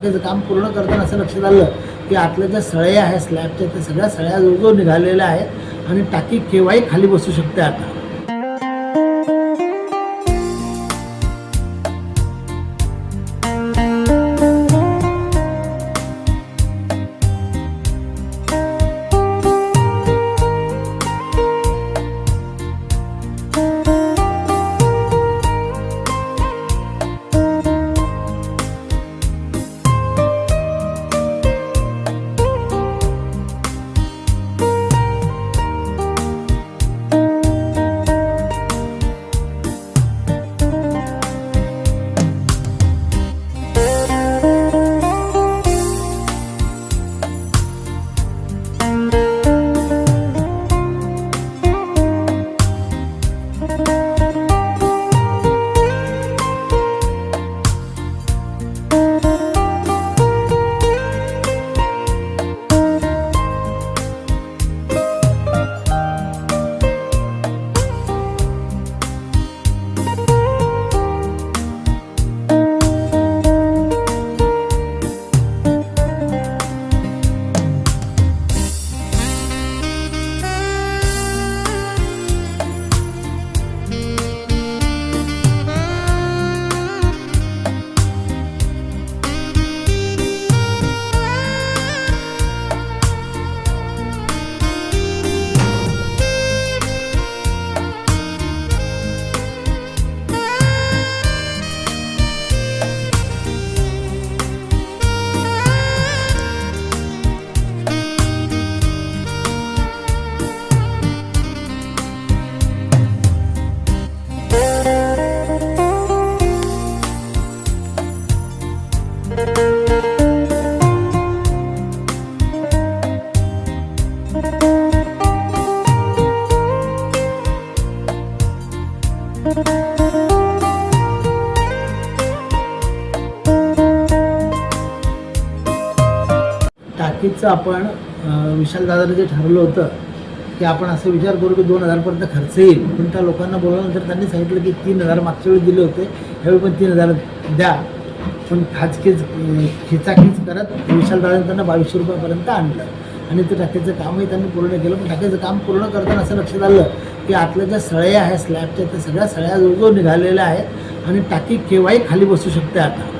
त्याचं काम पूर्ण करताना असं लक्षात आलं की आतल्या ज्या सळया आहेत स्लॅबच्या त्या सगळ्या सळ्या जवळजवळ निघालेल्या आहेत आणि टाकी केव्हाही खाली बसू शकते आता. टाकीचं आपण अं, विशाल जे ठरवलं होतं की आपण असं विचार करू की दोन हजारपर्यंत खर्च येईल. पण त्या लोकांना बोलवल्यानंतर त्यांनी सांगितलं की तीन हजार मागच्या वेळी दिले होते. ह्यावेळी पण तीन हजार द्या. पण खाजकीच खिचाखीच करत विशाल दादाने त्यांना बावीसशे रुपयापर्यंत आणलं. आणि ते टाकीचं कामही त्यांनी पूर्ण केलं. पण टाकीचं काम पूर्ण करताना असं लक्षात आलं की आतल्या ज्या सळ्या आहे स्लॅबच्या त्या सगळ्या सळ्या जवळजवळ निघालेल्या आहेत आणि टाकी केव्हाही खाली बसू शकते आता.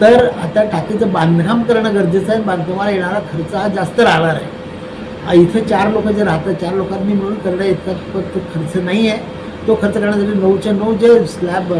तर आता टाकीचं बांधकाम करणं गरजेचं आहे बांधकामाला येणारा खर्च हा जास्त राहणार आहे. इथं चार लोक जे राहतात चार लोकांनी मिळून करणं इतका तो खर्च नाही आहे तो खर्च करण्यासाठी नऊच्या नऊ जे स्लॅब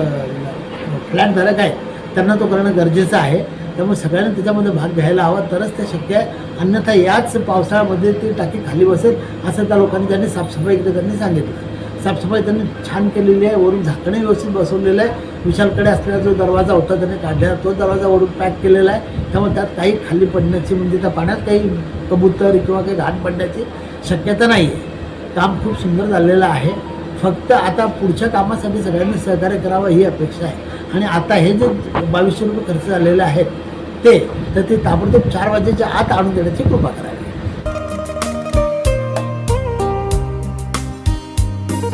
फ्लॅट धारक आहेत त्यांना तो करणं गरजेचं आहे. त्यामुळे सगळ्यांना त्याच्यामध्ये भाग घ्यायला हवा. तरच ते शक्य आहे. अन्यथा याच पावसाळ्यामध्ये ती टाकी खाली बसेल असं त्या लोकांनी त्यांनी साफसफाई इकडे त्यांनी सांगितलं. साफसफाई त्यांनी छान केलेली आहे. वरून झाकणे व्यवस्थित बसवलेलं आहे. विशालकडे असलेला जो दरवाजा होता त्याने काढला. तो दरवाजा वरून पॅक केलेला आहे. त्यामुळे त्यात काही खाली पडण्याची म्हणजे त्या पाण्यात काही कबूतर किंवा काही घाण पडण्याची शक्यता नाही आहे काम खूप सुंदर झालेलं आहे. फक्त आता पुढच्या कामासाठी सगळ्यांनी सहकार्य करावं ही अपेक्षा आहे. आणि आता हे जे बावीसशे रुपये खर्च झालेले आहेत ते तर ते ताबडतोब चार वाजेच्या आत आणून देण्याची कृपा करावी.